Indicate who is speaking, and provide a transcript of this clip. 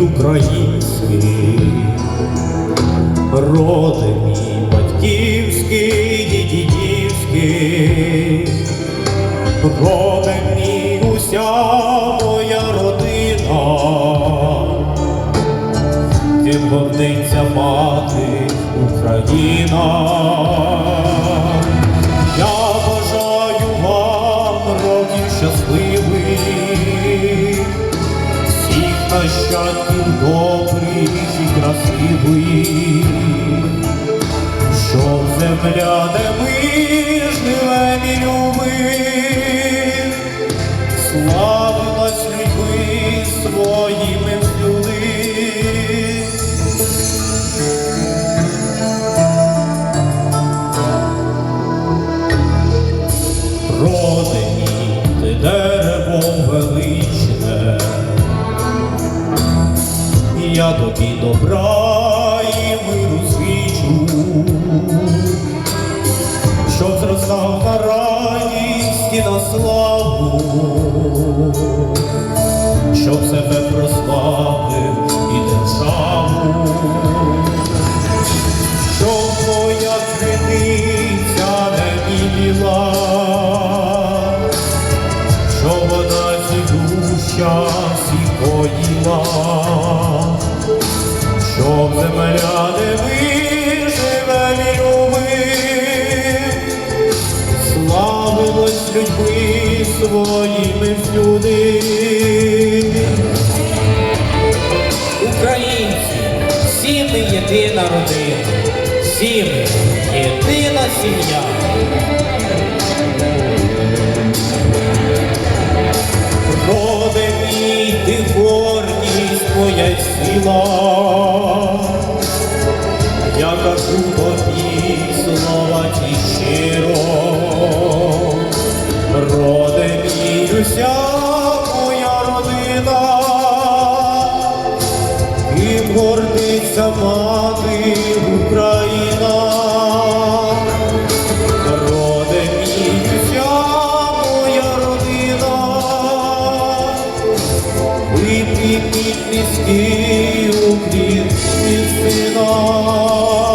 Speaker 1: український, роди мій батьківський, дідівський, роди мій уся моя родина, тим гордиться мати Україна. Нащадків добрих і красивих, щоб земля, де ми живем я тобі добра і миру свічу, щоб зростав на радість і на славу, щоб себе прославив і державу. Щоб твоя криниця не міла, всіх щоб земля не виживе і любив, славилась людьми своїми всюди.
Speaker 2: Українці, всі ми єдина родина, всі ми єдина сім'я.
Speaker 1: Й я кажу тобі слова ті щиро, роде мій, уся моя родина, і гордиться мати низький уклін від сина.